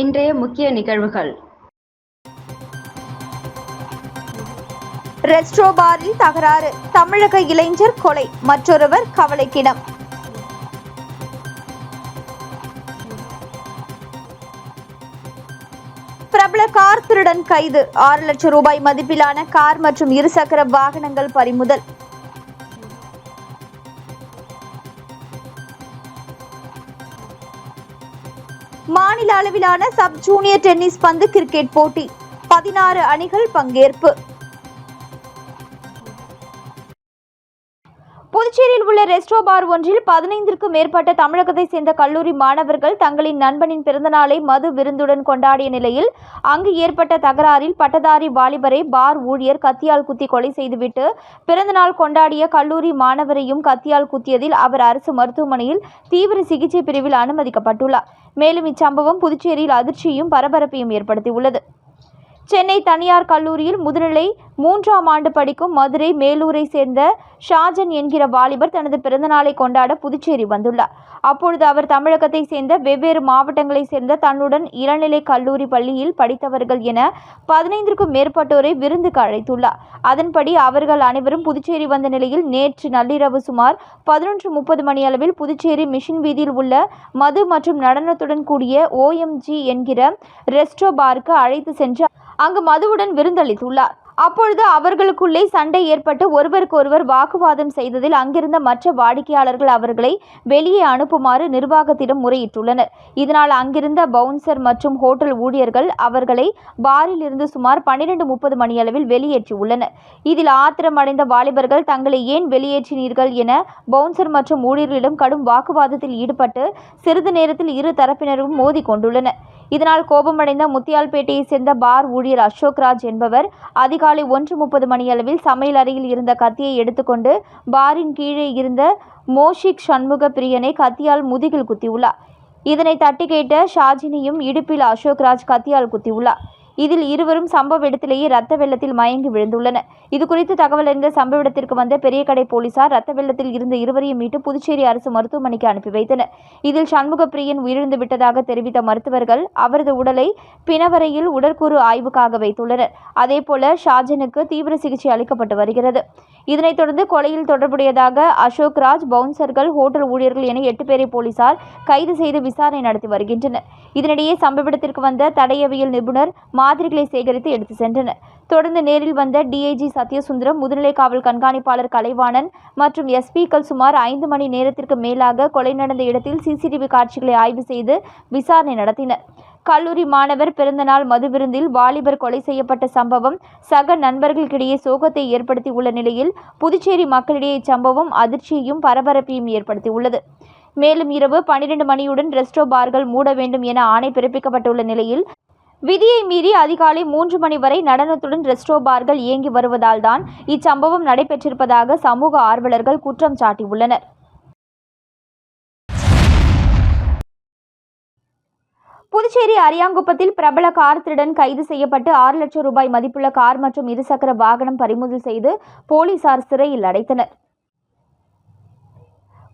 இன்றைய முக்கிய நிகழ்வுகள். ரெஸ்ட்ரோ பாரில் தகராறு தமிழக இளைஞர் கொலை மற்றொருவர் கவலைக்கிடம். பிரபல கார் திருடன் கைது ஆறு லட்சம் ரூபாய் மதிப்பிலான கார் மற்றும் இருசக்கர வாகனங்கள் பறிமுதல். மாநில அளவிலான சப் ஜூனியர் டென்னிஸ் பந்து கிரிக்கெட் போட்டி. பதினாறு அணிகள் பங்கேற்பு. புதுச்சேரியில் பார் ஒன்றில் பதினைந்திற்கும் மேற்பட்ட தமிழகத்தை சேர்ந்த கல்லூரி மாணவர்கள் தங்களின் நண்பனின் பிறந்தநாளை மது விருந்துடன் கொண்டாடிய நிலையில் அங்கு ஏற்பட்ட தகராறில் பட்டதாரி வாலிபரை பார் ஊழியர் கத்தியால் குத்தி கொலை செய்துவிட்டு பிறந்தநாள் கொண்டாடிய கல்லூரி மாணவரையும் கத்தியால் குத்தியதில் அவர் அரசு மருத்துவமனையில் தீவிர சிகிச்சை பிரிவில் அனுமதிக்கப்பட்டுள்ளார். மேலும் இச்சம்பவம் புதுச்சேரியில் அதிர்ச்சியும் பரபரப்பையும் ஏற்படுத்தியுள்ளது. சென்னை தனியார் கல்லூரியில் முதுநிலை மூன்றாம் ஆண்டு படிக்கும் மதுரை மேலூரை சேர்ந்த ஷாஜன் என்கிற வாலிபர் தனது பிறந்தநாளை கொண்டாட புதுச்சேரி வந்துள்ளார். அப்பொழுது அவர் தமிழகத்தை சேர்ந்த வெவ்வேறு மாவட்டங்களைச் சேர்ந்த தன்னுடன் இளநிலை கல்லூரி பள்ளியில் படித்தவர்கள் என பதினைந்திற்கும் மேற்பட்டோரை விருந்துக்கு அழைத்துள்ளார். அதன்படி அவர்கள் அனைவரும் புதுச்சேரி வந்த நிலையில் நேற்று நள்ளிரவு சுமார் பதினொன்று முப்பது மணி அளவில் புதுச்சேரி மிஷின் வீதியில் உள்ள மது மற்றும் நடனத்துடன் கூடிய ஓஎம்ஜி என்கிற ரெஸ்டோ பாருக்கு அழைத்து சென்று அங்கு மதுவுடன் விருந்தளித்துள்ளார். அப்பொழுது அவர்களுக்குள்ளே சண்டை ஏற்பட்டு ஒருவருக்கொருவர் வாக்குவாதம் செய்ததில் அங்கிருந்த மற்ற வாடிக்கையாளர்கள் அவர்களை வெளியே அனுப்புமாறு நிர்வாகத்திடம் முறையிட்டுள்ளனர். இதனால் அங்கிருந்த பவுன்சர் மற்றும் ஹோட்டல் ஊழியர்கள் அவர்களை பாரில் இருந்து சுமார் பன்னிரண்டு முப்பது மணியளவில் வெளியேற்றியுள்ளனர். இதில் ஆத்திரமடைந்த வாலிபர்கள் தங்களை ஏன் வெளியேற்றினீர்கள் என பவுன்சர் மற்றும் ஊழியர்களிடம் கடும் வாக்குவாதத்தில் ஈடுபட்டு சிறிது நேரத்தில் இரு தரப்பினரும் மோதி கொண்டுள்ளனர் இதனால் கோபமடைந்த முத்தியால்பேட்டையைச் சேர்ந்த பார் ஊழியர் அசோக் ராஜ் என்பவர் அதிகாலை ஒன்று முப்பது மணியளவில் சமையல் அறையில் இருந்த கத்தியை எடுத்துக்கொண்டு பாரின் கீழே இருந்த மோஷிக் சண்முக பிரியனை கத்தியால் முதுகில் குத்தியுள்ளார். இதனை தட்டி கேட்ட ஷாஜினியும் இடுப்பில் அசோக் ராஜ் கத்தியால் குத்தியுள்ளார். இதில் இருவரும் சம்பவ இடத்திலேயே ரத்த வெள்ளத்தில் மயங்கி விழுந்துள்ளனர். இது குறித்து தகவல் அறிந்த சம்பவ இடத்திற்கு வந்த பெரியகடை போலீசார் ரத்த வெள்ளத்தில் இருந்த இருவரையும் மீட்டு புதுச்சேரி அரசு மருத்துவமனைக்கு அனுப்பி வைத்தனர். இதில் சண்முகப்பிரியன் உயிரிழந்து விட்டதாக தெரிவித்த மருத்துவர்கள் அவரது உடலை பிணவரையில் உடற்கூறு ஆய்வுக்காக வைத்துள்ளனர். அதேபோல ஷாஜனுக்கு தீவிர சிகிச்சை அளிக்கப்பட்டு வருகிறது. இதனைத் தொடர்ந்து கொலையில் தொடர்புடையதாக அசோக் ராஜ் பவுன்சர்கள் ஹோட்டல் ஊழியர்கள் என எட்டு பேரை போலீசார் கைது செய்து விசாரணை நடத்தி வருகின்றனர். இதனிடையே சம்பவ இடத்திற்கு வந்த தடையவியல் நிபுணர் மாதிரிகளை சேகரித்து எடுத்து சென்றனர். தொடர்ந்து நேரில் வந்த டிஐஜி சத்யசுந்தரம் முதுநிலை காவல் கண்காணிப்பாளர் கலைவாணன் மற்றும் எஸ்பிக்கள் சுமார் ஐந்து மணி நேரத்திற்கு மேலாக கொலை நடந்த இடத்தில் சிசிடிவி காட்சிகளை ஆய்வு செய்து விசாரணை நடத்தினர். கல்லூரி மாணவர் பிறந்தநாள் மது விருந்தில் வாலிபர் கொலை செய்யப்பட்ட சம்பவம் சக நண்பர்களுக்கிடையே சோகத்தை ஏற்படுத்தி உள்ள நிலையில் புதுச்சேரி மக்களிடையே இச்சம்பவம் அதிர்ச்சியையும் பரபரப்பையும் ஏற்படுத்தியுள்ளது. மேலும் இரவு பன்னிரண்டு மணியுடன் ரெஸ்டோ பார்கள் மூட வேண்டும் என ஆணை பிறப்பிக்கப்பட்டுள்ள நிலையில் விதியை மீறி அதிகாலை மூன்று மணி வரை நடனத்துடன் ரெஸ்டோ பார்கள் இயங்கி வருவதால் தான் இச்சம்பவம் நடைபெற்றிருப்பதாக சமூக ஆர்வலர்கள் குற்றம் சாட்டியுள்ளனர். புதுச்சேரி அரியாங்குப்பத்தில் பிரபல கார் திருடன் கைது செய்யப்பட்டு ஆறு லட்சம் ரூபாய் மதிப்புள்ள கார் மற்றும் இருசக்கர வாகனம் பறிமுதல் செய்து போலீசார் சிறையில் அடைத்தனர்.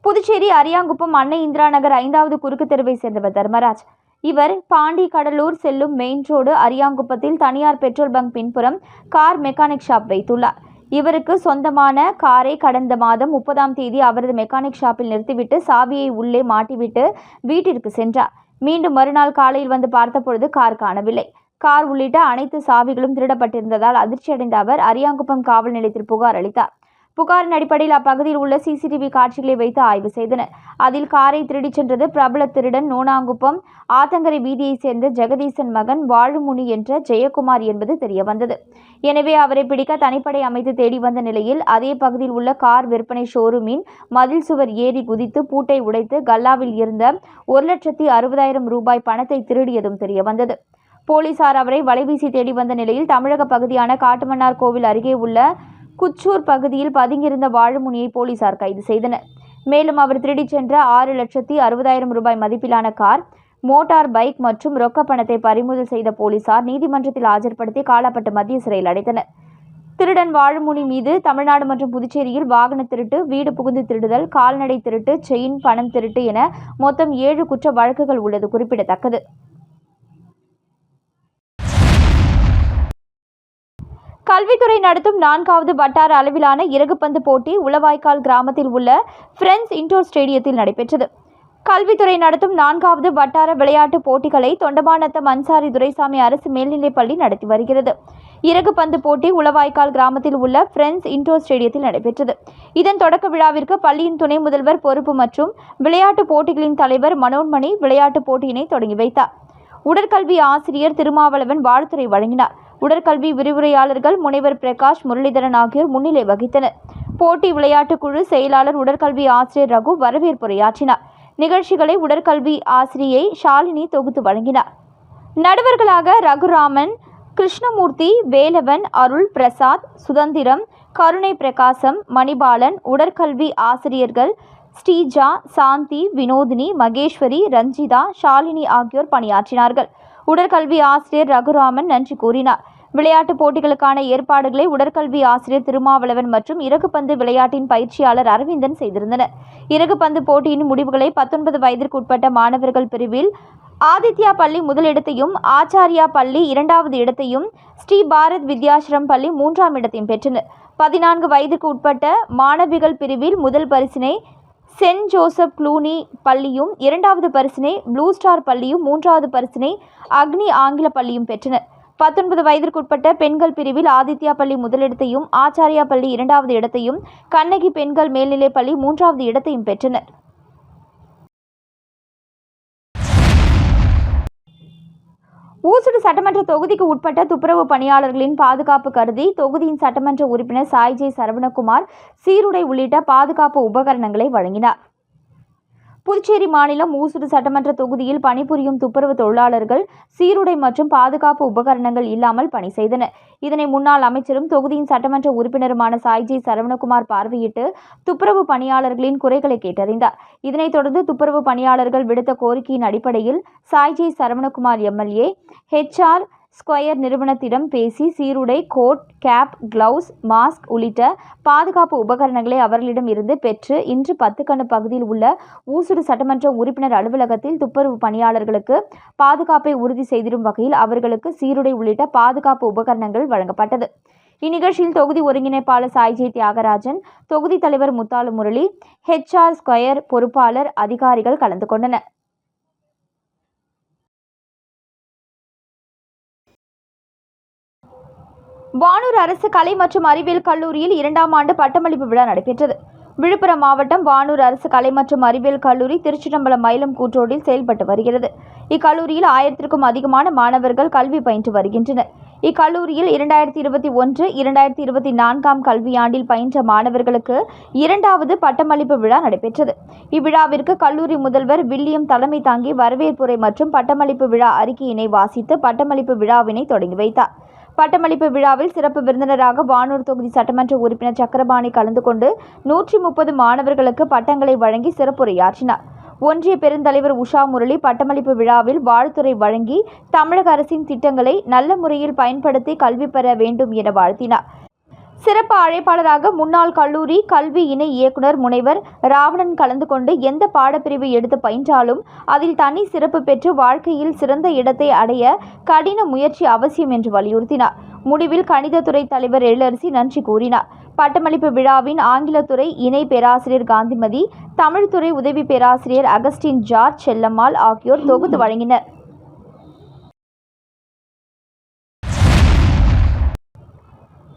புதுச்சேரி அரியாங்குப்பம் அன்னை இந்திரா நகர் ஐந்தாவது குறுக்கு தெருவை சேர்ந்தவர் தர்மராஜ். இவர் பாண்டி கடலூர் செல்லும் மெயின் ரோடு அரியாங்குப்பத்தில் தனியார் பெட்ரோல் பங்க் பின்புறம் கார் மெக்கானிக் ஷாப் வைத்துள்ளார். இவருக்கு சொந்தமான காரை கடந்த மாதம் முப்பதாம் தேதி அவரது மெக்கானிக் ஷாப்பில் நிறுத்திவிட்டு சாவியை உள்ளே மாட்டிவிட்டு வீட்டிற்கு சென்றார். மீண்டும் மறுநாள் காலையில் வந்து பார்த்தபொழுது கார் காணவில்லை. கார் உள்ளிட்ட அனைத்து சாவிகளும் திருடப்பட்டிருந்ததால் அதிர்ச்சியடைந்த அவர் அரியாங்குப்பம் காவல் நிலையத்தில் புகார் அளித்தார். புகாரின் அடிப்படையில் அப்பகுதியில் உள்ள சிசிடிவி காட்சிகளை வைத்து ஆய்வு செய்தனர். அதில் காரை திருடிச் சென்றது பிரபல திருடன் நோனாங்குப்பம் ஆத்தங்கரை வீதியைச் சேர்ந்த ஜெகதீசன் மகன் வாழுமுனி என்ற ஜெயக்குமார் என்பது தெரியவந்தது. எனவே அவரை பிடிக்க தனிப்படை அமைத்து தேடி வந்த நிலையில் அதே பகுதியில் உள்ள கார் விற்பனை ஷோரூமின் மதில் சுவர் ஏறி குதித்து பூட்டை உடைத்து கல்லாவில் இருந்த ஒரு லட்சத்தி அறுபதாயிரம் ரூபாய் பணத்தை திருடியதும் தெரியவந்தது. போலீசார் அவரை வலைவீசி தேடி வந்த நிலையில் தமிழக பகுதியான காட்டுமன்னார் கோவில் அருகே உள்ள குச்சூர் பகுதியில் பதுங்கியிருந்த வாழுமுனியை போலீசார் கைது செய்தனர். மேலும் அவர் திருடிச் சென்ற ஆறு லட்சத்தி அறுபதாயிரம் ரூபாய் மதிப்பிலான கார் மோட்டார் பைக் மற்றும் ரொக்க பணத்தை பறிமுதல் செய்த போலீசார் நீதிமன்றத்தில் ஆஜர்படுத்தி காலாப்பட்டு மத்திய சிறையில் அடைத்தனர். திருடன் வாழமுனி மீது தமிழ்நாடு மற்றும் புதுச்சேரியில் வாகன திருட்டு வீடு புகுந்து திருடுதல் கால்நடை திருட்டு செயின் பணம் திருட்டு என மொத்தம் ஏழு குற்ற வழக்குகள் உள்ளது குறிப்பிடத்தக்கது. கல்வித்துறை நடத்தும் நான்காவது வட்டார அளவிலான இறகுப்பந்து போட்டி உளவாய்க்கால் கிராமத்தில் உள்ள ஃப்ரெண்ட்ஸ் இன்டோர் ஸ்டேடியத்தில் நடைபெற்றது. கல்வித்துறை நடத்தும் நான்காவது வட்டார விளையாட்டுப் போட்டிகளை தொண்டமாநத்தம் அன்சாரி துரைசாமி அரசு மேல்நிலைப்பள்ளி நடத்தி வருகிறது. இறகுப்பந்து போட்டி உளவாய்க்கால் கிராமத்தில் உள்ள ஃப்ரெண்ட்ஸ் இன்டோர் ஸ்டேடியத்தில் நடைபெற்றது. இதன் தொடக்க விழாவிற்கு பள்ளியின் துணை முதல்வர் பொறுப்பு மற்றும் விளையாட்டுப் போட்டிகளின் தலைவர் மனோன்மணி விளையாட்டுப் போட்டியினை தொடங்கி வைத்தார். உடற்கல்வி ஆசிரியர் திருமாவளவன் வாழ்த்துறை வழங்கினார். உடற்கல்வி விரிவுரையாளர்கள் முனைவர் பிரகாஷ் முரளிதரன் ஆகியோர் முன்னிலை வகித்தனர். போட்டி விளையாட்டுக் குழு செயலாளர் உடற்கல்வி ஆசிரியர் ரகு வரவேற்புரையாற்றினார் நிகழ்ச்சிகளை உடற்கல்வி ஆசிரியை ஷாலினி தொகுத்து வழங்கினார். நடுவர்களாக ரகுராமன் கிருஷ்ணமூர்த்தி வேலவன் அருள் பிரசாத் சுதந்திரம் கருணை பிரகாசம் மணிபாலன் உடற்கல்வி ஆசிரியர்கள் ஸ்ரீஜா சாந்தி வினோதினி மகேஸ்வரி ரஞ்சிதா ஷாலினி ஆகியோர் பணியாற்றினார்கள். உடற்கல்வி ஆசிரியர் ரகுராமன் நன்றி கூறினார். விளையாட்டுப் போட்டிகளுக்கான ஏற்பாடுகளை உடற்கல்வி ஆசிரியர் திருமாவளவன் மற்றும் இறகுப்பந்து விளையாட்டின் பயிற்சியாளர் அரவிந்தன் செய்திருந்தனர். இறகுப்பந்து போட்டியின் முடிவுகளை பத்தொன்பது வயதிற்கு உட்பட்ட மாணவர்கள் பிரிவில் ஆதித்யா பள்ளி முதலிடத்தையும் ஆச்சாரியா பள்ளி இரண்டாவது இடத்தையும் ஸ்ரீ பாரத் வித்யாசிரம் பள்ளி மூன்றாம் இடத்தையும் பெற்றனர். பதினான்கு வயதுக்கு உட்பட்ட மாணவிகள் பிரிவில் முதல் பரிசினை சென்ட் ஜோசப் க்ளூனி பள்ளியும் இரண்டாவது பரிசினை ப்ளூ ஸ்டார் பள்ளியும் மூன்றாவது பரிசினை அக்னி ஆங்கில பள்ளியும் பெற்றனர். பத்தொன்பது வயதிற்குட்பட்ட பெண்கள் பிரிவில் ஆதித்யா பள்ளி முதலிடத்தையும் ஆச்சாரியா பள்ளி இரண்டாவது இடத்தையும் கண்ணகி பெண்கள் மேல்நிலைப் பள்ளி மூன்றாவது இடத்தையும் பெற்றனர். ஊசுடு சட்டமன்ற தொகுதிக்கு உட்பட்ட துப்புரவு பணியாளர்களின் பாதுகாப்பு கருதி தொகுதியின் சட்டமன்ற உறுப்பினர் சாய்ஜே சரவணகுமார் சீருடை உள்ளிட்ட பாதுகாப்பு உபகரணங்களை வழங்கினார். புதுச்சேரி மாநிலம் ஊசுடு சட்டமன்ற தொகுதியில் பணிபுரியும் துப்புரவு தொழிலாளர்கள் சீருடை மற்றும் பாதுகாப்பு உபகரணங்கள் இல்லாமல் பணி செய்தனர். இதனை முன்னாள் அமைச்சரும் தொகுதியின் சட்டமன்ற உறுப்பினருமான சாய்ஜி சரவணகுமார் பார்வையிட்டு துப்புரவு பணியாளர்களின் குறைகளை கேட்டறிந்தார். இதனைத் தொடர்ந்து துப்புரவு பணியாளர்கள் விடுத்த கோரிக்கையின் அடிப்படையில் Saiji Saravanakumar MLA HR square நிறுவனத்திடம் பேசி சீருடை கோட் கேப் கிளவுஸ் மாஸ்க் உள்ளிட்ட பாதுகாப்பு உபகரணங்களை அவர்களிடம் இருந்து பெற்று இன்று பத்துக்கண்ணு பகுதியில் உள்ள ஊசுடு சட்டமன்ற உறுப்பினர் அலுவலகத்தில் துப்புரவு பணியாளர்களுக்கு பாதுகாப்பை உறுதி செய்திடும் வகையில் அவர்களுக்கு சீருடை உள்ளிட்ட பாதுகாப்பு உபகரணங்கள் வழங்கப்பட்டது. இந்நிகழ்ச்சியில் தொகுதி ஒருங்கிணைப்பாளர் சாய்ஜி தியாகராஜன் தொகுதி தலைவர் முத்தாலு முரளி ஹெச்ஆர் ஸ்கொயர் பொறுப்பாளர் அதிகாரிகள் கலந்து கொண்டனர். வானூர் அரசு கலை மற்றும் அறிவியல் கல்லூரியில் இரண்டாம் ஆண்டு பட்டமளிப்பு விழா நடைபெற்றது. விழுப்புரம் மாவட்டம் வானூர் அரசு கலை மற்றும் அறிவியல் கல்லூரி திருச்சிதம்பலம் மயிலம் கூற்றோடில் செயல்பட்டு வருகிறது. இக்கல்லூரியில் ஆயிரத்திற்கும் அதிகமான மாணவர்கள் கல்வி பயின்று வருகின்றனர். இக்கல்லூரியில் இரண்டாயிரத்தி இருபத்தி ஒன்று இரண்டாயிரத்தி இருபத்தி நான்காம் கல்வியாண்டில் பயின்ற மாணவர்களுக்கு இரண்டாவது பட்டமளிப்பு விழா நடைபெற்றது. இவ்விழாவிற்கு கல்லூரி முதல்வர் வில்லியம் தலைமை தாங்கி வரவேற்புரை மற்றும் பட்டமளிப்பு விழா அறிக்கையினை வாசித்து பட்டமளிப்பு விழாவினை தொடங்கி வைத்தார். பட்டமளிப்பு விழாவில் சிறப்பு விருந்தினராக வானூர் தொகுதி சட்டமன்ற உறுப்பினர் சக்கரபாணி கலந்து கொண்டு நூற்றி முப்பது மாணவர்களுக்கு பட்டங்களை வழங்கி சிறப்புரையாற்றினார். ஒன்றிய பெருந்தலைவர் உஷா முரளி பட்டமளிப்பு விழாவில் வாழ்த்துரை வழங்கி தமிழக அரசின் திட்டங்களை நல்ல முறையில் பயன்படுத்தி கல்வி பெற வேண்டும் என வாழ்த்தினார். சிறப்பு அழைப்பாளராக முன்னாள் கல்லூரி கல்வி இணை இயக்குனர் முனைவர் ராவணன் கலந்து கொண்டு எந்த பாடப்பிரிவு எடுத்து பயின்றாலும் அதில் தனி சிறப்பு பெற்று வாழ்க்கையில் சிறந்த இடத்தை அடைய கடின முயற்சி அவசியம் என்று வலியுறுத்தினார். முடிவில் கணிதத்துறை தலைவர் எழிலரசி நன்றி கூறினார். பட்டமளிப்பு விழாவின் ஆங்கிலத்துறை இணை பேராசிரியர் காந்திமதி தமிழ்துறை உதவி பேராசிரியர் அகஸ்டின் ஜார்ஜ் செல்லம்மாள் ஆகியோர் தொகுத்து வழங்கினர்.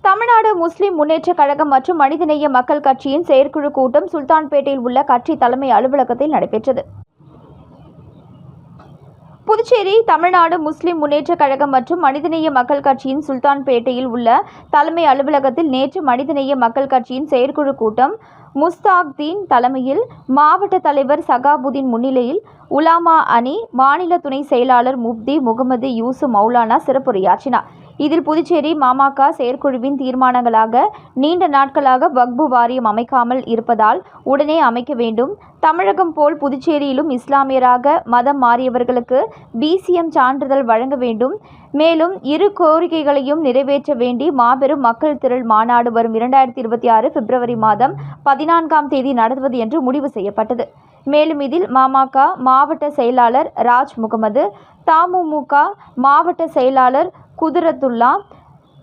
தமிழ்நாடு முஸ்லிம் முன்னேற்றக் கழகம் மற்றும் மனிதநேய மக்கள் கட்சியின் செயற்குழு கூட்டம் சுல்தான்பேட்டையில் உள்ள கட்சி தலைமை அலுவலகத்தில் நடைபெற்றது. புதுச்சேரி தமிழ்நாடு முஸ்லிம் முன்னேற்றக் கழகம் மற்றும் மனிதநேய மக்கள் கட்சியின் சுல்தான்பேட்டையில் உள்ள தலைமை அலுவலகத்தில் நேற்று மனிதநேய மக்கள் கட்சியின் செயற்குழு கூட்டம் முஸ்தாக்தீன் தலைமையில் மாவட்ட தலைவர் சகாபுதீன் முன்னிலையில் உலாமா அணி மாநில துணை செயலாளர் முப்தி முகமது யூசு மௌலானா சிறப்புரையாற்றினார். இதில் புதுச்சேரி மாமக செயற்குழுவின் தீர்மானங்களாக நீண்ட நாட்களாக வக்பு வாரியம் அமைக்காமல் இருப்பதால் உடனே அமைக்க வேண்டும். தமிழகம் போல் புதுச்சேரியிலும் இஸ்லாமியராக மதம் மாறியவர்களுக்கு பிசிஎம் சான்றிதழ் வழங்க வேண்டும். மேலும் இரு கோரிக்கைகளையும் நிறைவேற்ற வேண்டி மாபெரும் மக்கள் திரள் மாநாடு வரும் இரண்டாயிரத்தி இருபத்தி ஆறு பிப்ரவரி மாதம் பதினான்காம் தேதி நடத்துவது என்று முடிவு செய்யப்பட்டது. மேலும் இதில் மாமக மாவட்ட செயலாளர் ராஜ் முகமது தமுமுக மாவட்ட செயலாளர் குதிரத்துல்லா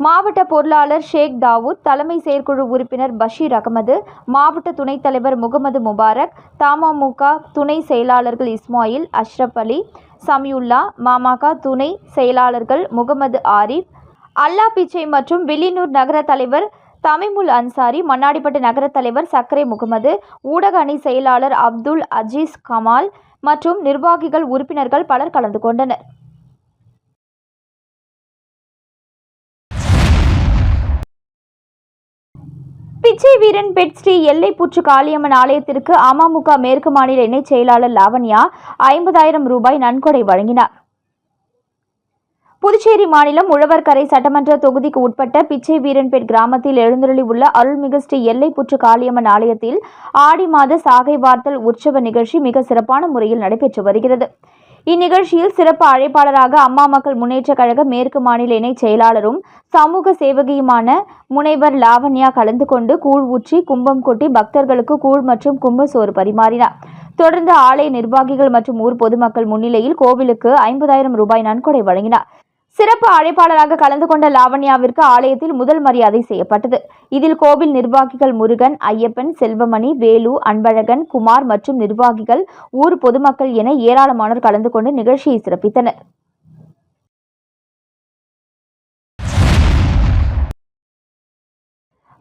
மாவட்ட பொருளாளர் ஷேக் தாவூத் தலைமை செயற்குழு உறுப்பினர் பஷீர் அகமது மாவட்ட துணைத் தலைவர் முகமது முபாரக் தமமுக துணை செயலாளர்கள் இஸ்மாயில் அஷ்ரப் அலி சமியுல்லா மாமாகா துணை செயலாளர்கள் முகமது ஆரிஃப் அல்லா பிச்சை மற்றும் வில்லியனூர் நகர தலைவர் தமிமுல் அன்சாரி மண்ணாடிப்பட்டு நகர தலைவர் சக்கரை முகமது ஊடக அணி செயலாளர் அப்துல் அஜீஸ் கமால் மற்றும் நிர்வாகிகள் உறுப்பினர்கள் பலர் கலந்து கொண்டனர். பிச்சை வீரன் பெட் ஸ்ரீ எல்லைப்புற்று காளியம்மன் ஆலயத்திற்கு அமமுக மேற்கு மாநில இணைச் செயலாளர் லாவண்யா ஐம்பதாயிரம் ரூபாய் நன்கொடை வழங்கினார். புதுச்சேரி மாநிலம் உழவர்கரை சட்டமன்ற தொகுதிக்கு உட்பட்ட பிச்சை வீரன்பேட் கிராமத்தில் எழுந்தருளி உள்ள அருள்மிகு ஸ்ரீ எல்லைப்புற்று காளியம்மன் ஆலயத்தில் ஆடி மாத சாகை வார்த்தல் உற்சவ நிகழ்ச்சி மிக சிறப்பான முறையில் நடைபெற்று வருகிறது. இந்நிகழ்ச்சியில் சிறப்பு அழைப்பாளராக அம்மா மக்கள் முன்னேற்ற கழக மேற்கு மாநில இணைச் செயலாளரும் சமூக சேவகியுமான முனைவர் லாவண்யா கலந்து கொண்டு கூழ் ஊற்றி கும்பம் கொட்டி பக்தர்களுக்கு கூழ் மற்றும் கும்ப சோறு பரிமாறினார். தொடர்ந்து ஆலய நிர்வாகிகள் மற்றும் ஊர் பொதுமக்கள் முன்னிலையில் கோவிலுக்கு ஐம்பதாயிரம் ரூபாய் நன்கொடை வழங்கினார். சிறப்பு அழைப்பாளராக கலந்து கொண்ட லாவண்யாவிற்கு ஆலயத்தில் முதல் மரியாதை செய்யப்பட்டது. இதில் கோவில் நிர்வாகிகள் முருகன் ஐயப்பன் செல்வமணி வேலு அன்பழகன் குமார் மற்றும் நிர்வாகிகள் ஊர் பொதுமக்கள் என ஏராளமானோர் கலந்து கொண்டு நிகழ்ச்சியை சிறப்பித்தனர்.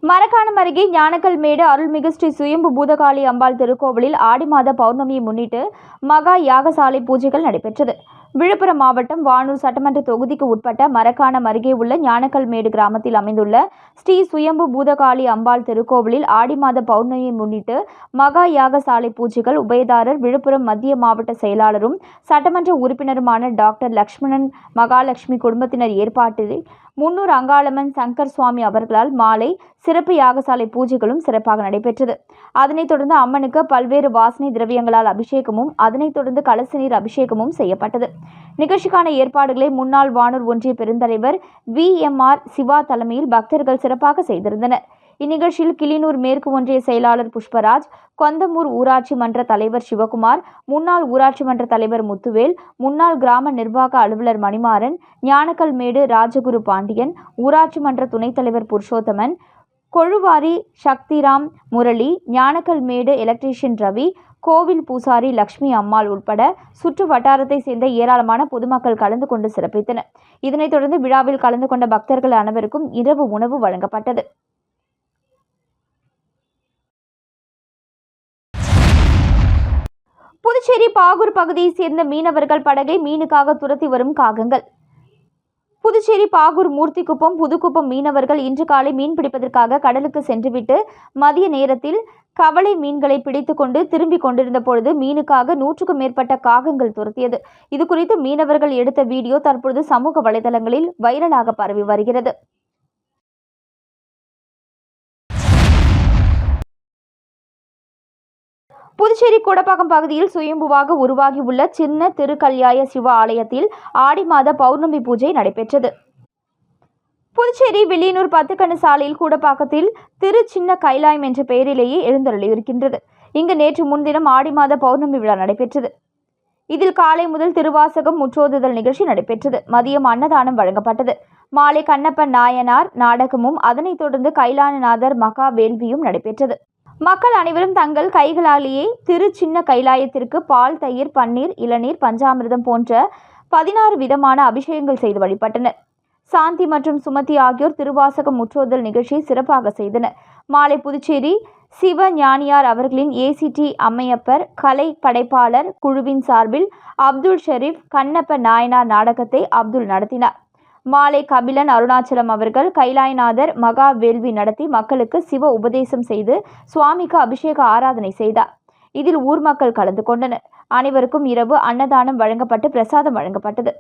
மரக்காணம் அருகே ஞானக்கல்மேடு அருள்மிகு ஸ்ரீ சுயம்பு பூதகாளி அம்பாள் திருக்கோவிலில் ஆடி மாத பௌர்ணமியை முன்னிட்டு மகா யாகசாலை பூஜைகள் நடைபெற்றது. விழுப்புரம் மாவட்டம் வானூர் சட்டமன்ற தொகுதிக்கு உட்பட்ட மரக்காணம் அருகே உள்ள ஞானக்கல்மேடு கிராமத்தில் அமைந்துள்ள ஸ்ரீ சுயம்பு பூதகாளி அம்பாள் திருக்கோவிலில் ஆடி மாத பௌர்ணமியை முன்னிட்டு மகா யாகசாலை பூஜைகள் உபயதாரர் விழுப்புரம் மத்திய மாவட்ட செயலாளரும் சட்டமன்ற உறுப்பினருமான டாக்டர் லக்ஷ்மணன் மகாலட்சுமி குடும்பத்தினர் ஏற்பாட்டில் முன்னூர் அங்காளம்மன் சங்கர் சுவாமி அவர்களால் மாலை சிறப்பு யாகசாலை பூஜைகளும் சிறப்பாக நடைபெற்றது. அதனைத் தொடர்ந்து அம்மனுக்கு பல்வேறு வாசனை திரவியங்களால் அபிஷேகமும் அதனைத் தொடர்ந்து கலச நீர் அபிஷேகமும் செய்யப்பட்டது. நிகழ்ச்சிக்கான ஏற்பாடுகளை முன்னாள் வானூர் ஒன்றிய பெருந்தலைவர் வி எம் ஆர் சிவா தலைமையில் பக்தர்கள் சிறப்பாக செய்திருந்தனர். இந்நிகழ்ச்சியில் கிளிநூர் மேற்கு ஒன்றிய செயலாளர் புஷ்பராஜ் கொந்தமூர் ஊராட்சி மன்ற தலைவர் சிவகுமார் முன்னாள் ஊராட்சி மன்ற தலைவர் முத்துவேல் முன்னாள் கிராம நிர்வாக அலுவலர் மணிமாறன் ஞானக்கல்மேடு ராஜகுரு பாண்டியன் ஊராட்சி மன்ற துணைத் தலைவர் புருஷோத்தமன் கொழுவாரி சக்திராம் முரளி ஞானக்கல்மேடு எலக்ட்ரீஷியன் ரவி கோவில் பூசாரி லக்ஷ்மி அம்மாள் உட்பட சுற்று வட்டாரத்தை சேர்ந்த ஏராளமான பொதுமக்கள் கலந்து கொண்டு சிறப்பித்தனர். இதனைத் தொடர்ந்து விழாவில் கலந்து கொண்ட பக்தர்கள் அனைவருக்கும் இரவு உணவு வழங்கப்பட்டது. புதுச்சேரி பாகூர் பகுதியைச் சேர்ந்த மீனவர்கள் படகை மீனுக்காக துரத்தி வரும் காகங்கள். புதுச்சேரி பாகூர் மூர்த்திக்குப்பம் புதுக்குப்பம் மீனவர்கள் இன்று காலை மீன் பிடிப்பதற்காக கடலுக்கு சென்றுவிட்டு மதிய நேரத்தில் கவலை மீன்களை பிடித்துக்கொண்டு திரும்பிக் கொண்டிருந்த பொழுது மீனுக்காக நூற்றுக்கும் மேற்பட்ட காகங்கள் துரத்தியது. இது குறித்து மீனவர்கள் எடுத்த வீடியோ தற்பொழுது சமூக வலைதளங்களில் வைரலாக பரவி வருகிறது. புதுச்சேரி கூடப்பாக்கம் பகுதியில் சுயம்புவாக உருவாகியுள்ள சின்ன திருக்கல்யாய சிவ ஆலயத்தில் ஆடி மாத பௌர்ணமி பூஜை நடைபெற்றது. புதுச்சேரி வில்லியனூர் பத்துக்கண்ணு சாலையில் கூடப்பாக்கத்தில் திரு சின்ன கைலாயம் என்ற பெயரிலேயே எழுந்தருளியிருக்கின்றது இங்கு நேற்று முன்தினம் ஆடி மாத பௌர்ணமி விழா நடைபெற்றது. இதில் காலை முதல் திருவாசகம் முற்றோதுதல் நிகழ்ச்சி நடைபெற்றது. மதியம் அன்னதானம் வழங்கப்பட்டது. மாலை கண்ணப்பன் நாயனார் நாடகமும் அதனைத் தொடர்ந்து கைலாயநாதர் மகா வேள்வியும் நடைபெற்றது. மக்கள் அனைவரும் தங்கள் கைகளாலேயே திரு சின்ன கைலாயத்திற்கு பால் தயிர் பன்னீர் இளநீர் பஞ்சாமிர்தம் போன்ற பதினாறு விதமான அபிஷேகங்கள் செய்து வழிபட்டனர். சாந்தி மற்றும் சுமதி ஆகியோர் திருவாசகம் முற்றோதல் நிகழ்ச்சியை சிறப்பாக செய்தனர். மாலை புதுச்சேரி சிவ ஞானியார் அவர்களின் ஏசிடி அம்மையப்பர் கலை படைப்பாளர் குழுவின் சார்பில் அப்துல் ஷெரீப் கண்ணப்ப நாயனார் நாடகத்தை அப்துல் நடத்தினார். மாலை கபிலன் அருணாச்சலம் அவர்கள் கைலாயநாதர் மகா வேள்வி நடத்தி மக்களுக்கு சிவ உபதேசம் செய்து சுவாமிக்கு அபிஷேக ஆராதனை செய்தார். இதில் ஊர் மக்கள் கலந்து கொண்டனர். அனைவருக்கும் இரவு அன்னதானம் வழங்கப்பட்டு பிரசாதம் வழங்கப்பட்டது.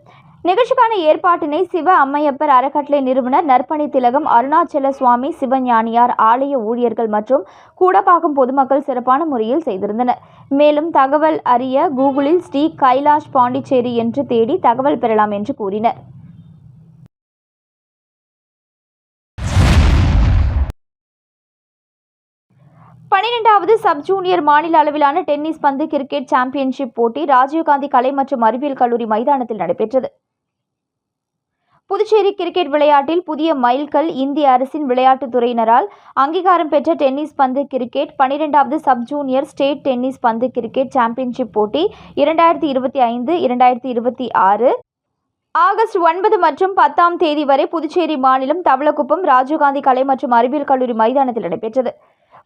நிகழ்ச்சிக்கான ஏற்பாட்டினை சிவ அம்மையப்பர் அறக்கட்டளை நிறுவனர் நற்பணி திலகம் அருணாச்சல சுவாமி சிவஞானியார் ஆலய ஊழியர்கள் மற்றும் கூடப்பாக்கம் பொதுமக்கள் சிறப்பான முறையில் செய்திருந்தனர். மேலும் தகவல் அறிய கூகுளில் ஸ்ரீ கைலாஷ் பாண்டிச்சேரி என்று தேடி தகவல் பெறலாம் என்று கூறினர். பனிரெண்டாவது சப் ஜூனியர் மாநில அளவிலான டென்னிஸ் பந்து கிரிக்கெட் சாம்பியன்ஷிப் போட்டி ராஜீவ்காந்தி கலை மற்றும் அறிவியல் கல்லூரி மைதானத்தில் நடைபெற்றது. புதுச்சேரி கிரிக்கெட் விளையாட்டில் புதிய மைல்கல் இந்திய அரசின் விளையாட்டுத் துறையினரால் அங்கீகாரம் பெற்ற டென்னிஸ் பந்து கிரிக்கெட் பனிரெண்டாவது சப் ஜூனியர் ஸ்டேட் டென்னிஸ் பந்து கிரிக்கெட் சாம்பியன்ஷிப் போட்டி இரண்டாயிரத்தி இருபத்தி ஐந்து இரண்டாயிரத்தி இருபத்தி ஆறு. ஆகஸ்ட் ஒன்பது மற்றும் பத்தாம் தேதி வரை புதுச்சேரி மாநிலம் தவளக்குப்பம் ராஜீவ்காந்தி கலை மற்றும் அறிவியல் கல்லூரி மைதானத்தில் நடைபெற்றது.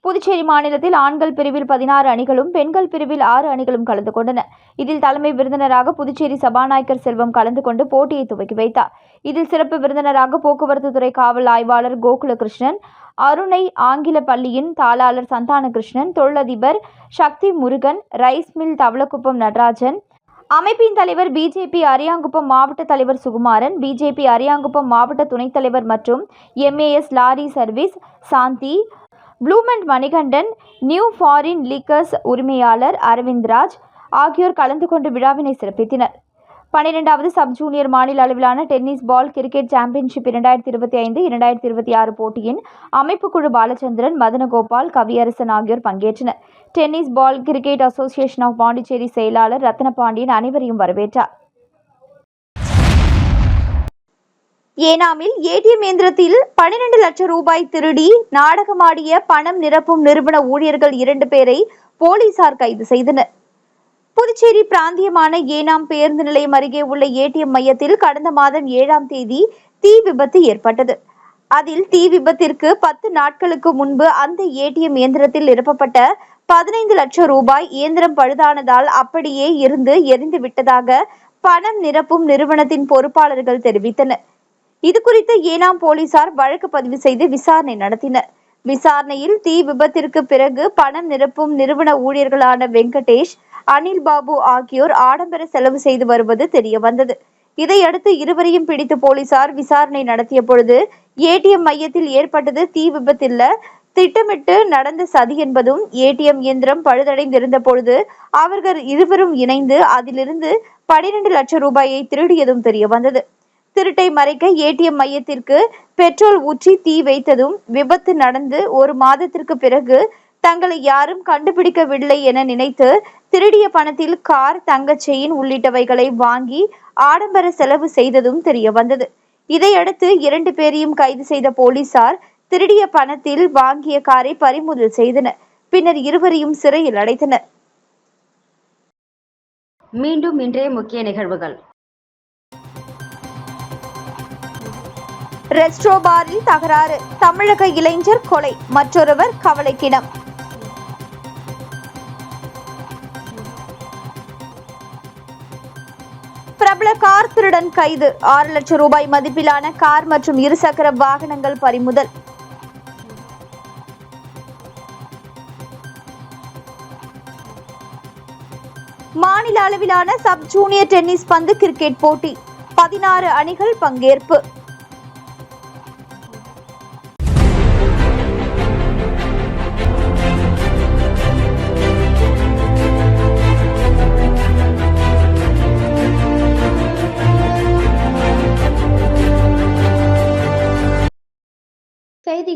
புதுச்சேரி மாநிலத்தில் ஆண்கள் பிரிவில் பதினாறு அணிகளும் பெண்கள் பிரிவில் ஆறு அணிகளும் கலந்து கொண்டன. இதில் தலைமை விருந்தினராக புதுச்சேரி சபாநாயகர் செல்வம் கலந்து கொண்டு போட்டியை துவக்கி வைத்தார். இதில் சிறப்பு விருந்தினராக போக்குவரத்து துறை காவல் ஆய்வாளர் கோகுலகிருஷ்ணன் அருணை ஆங்கில பள்ளியின் தாளாளர் சந்தானகிருஷ்ணன் தொழிலதிபர் சக்தி முருகன் ரைஸ் மில் தவளக்குப்பம் நடராஜன் அமைப்பின் தலைவர் பிஜேபி அரியாங்குப்பம் மாவட்ட தலைவர் சுகுமாரன் பிஜேபி அரியாங்குப்பம் மாவட்ட துணைத் தலைவர் மற்றும் எம்ஏஎஸ் லாரி சர்வீஸ் சாந்தி ப்ளூமெண்ட் மணிகண்டன் நியூ ஃபாரின் லீக்கர்ஸ் உரிமையாளர் அரவிந்த்ராஜ் ஆகியோர் கலந்து கொண்டு விழாவினை சிறப்பித்தனர். பன்னிரெண்டாவது சப் ஜூனியர் மாநில அளவிலான டென்னிஸ் பால் கிரிக்கெட் சாம்பியன்ஷிப் இரண்டாயிரத்தி இருபத்தி ஐந்து இரண்டாயிரத்தி இருபத்தி ஆறு போட்டியின் அமைப்புக்குழு பாலச்சந்திரன் மதனகோபால் கவியரசன் ஆகியோர் பங்கேற்றனர். Tennis ball cricket association of Pondicherry செயலாளர் ரத்னபாண்டியன் அனைவரையும் வரவேற்றார். ஏனாமில் ஏடிஎம் இயந்திரத்தில் பனிரெண்டு லட்சம் ரூபாய் திருடி நாடகமாடிய பணம் நிரப்பும் நிறுவன ஊழியர்கள் இரண்டு பேரை போலீசார் கைது செய்தனர். புதுச்சேரி பிராந்தியமான ஏனாம் பேருந்து நிலையம் அருகே உள்ள ஏடிஎம் மையத்தில் கடந்த மாதம் ஏழாம் தேதி தீ விபத்து ஏற்பட்டது. அதில் தீ விபத்திற்கு பத்து நாட்களுக்கு முன்பு அந்த ஏடிஎம் இயந்திரத்தில் நிரப்பப்பட்ட பதினைந்து லட்சம் ரூபாய் இயந்திரம் பழுதானதால் அப்படியே இருந்து எரிந்து விட்டதாக பணம் நிரப்பும் நிறுவனத்தின் பொறுப்பாளர்கள் தெரிவித்தனர். இது குறித்து ஏனாம் போலீசார் வழக்கு பதிவு செய்து விசாரணை நடத்தினர். விசாரணையில் தீ விபத்திற்கு பிறகு பணம் நிரப்பும் நிறுவன ஊழியர்களான வெங்கடேஷ் அனில் பாபு ஆகியோர் ஆடம்பர செலவு செய்து வருவது தெரிய வந்தது இதையடுத்து இருவரையும் பிடித்து போலீசார் விசாரணை நடத்திய பொழுது ஏடிஎம் மையத்தில் ஏற்பட்டது தீ விபத்தில்ல திட்டமிட்டு நடந்த சதி என்பதும் ஏடிஎம் இயந்திரம் பழுதடைந்திருந்த பொழுது அவர்கள் இருவரும் இணைந்து அதிலிருந்து பனிரெண்டு லட்சம் ரூபாயை திருடியதும் தெரிய வந்தது திருட்டை மறைக்க ஏடிஎம் மையத்திற்கு பெட்ரோல் ஊற்றி தீ வைத்ததும் விபத்து நடந்து ஒரு மாதத்திற்கு பிறகு தங்களை யாரும் கண்டுபிடிக்கவில்லை என நினைத்து திருடிய பணத்தில் கார் தங்கச் செயின் உள்ளிட்டவைகளை வாங்கி ஆடம்பர செலவு செய்ததும் தெரிய வந்தது இதையடுத்து இரண்டு பேரையும் கைது செய்த போலீசார் திருடிய பணத்தில் வாங்கிய காரை பறிமுதல் செய்தனர். பின்னர் இருவரையும் சிறையில் அடைத்தனர். மீண்டும் இன்றைய முக்கிய நிகழ்வுகள். ரெஸ்ட்ரோ பாரில் தகராறு. தமிழக இளைஞர் கொலை. மற்றொருவர் கவலைக்கிடம். பிரபல கார் திருடன் கைது. ஆறு லட்சம் ரூபாய் மதிப்பிலான கார் மற்றும் இருசக்கர வாகனங்கள் பறிமுதல். மாநில அளவிலான சப் ஜூனியர் டென்னிஸ் பந்து கிரிக்கெட் போட்டி. பதினாறு அணிகள் பங்கேற்பு.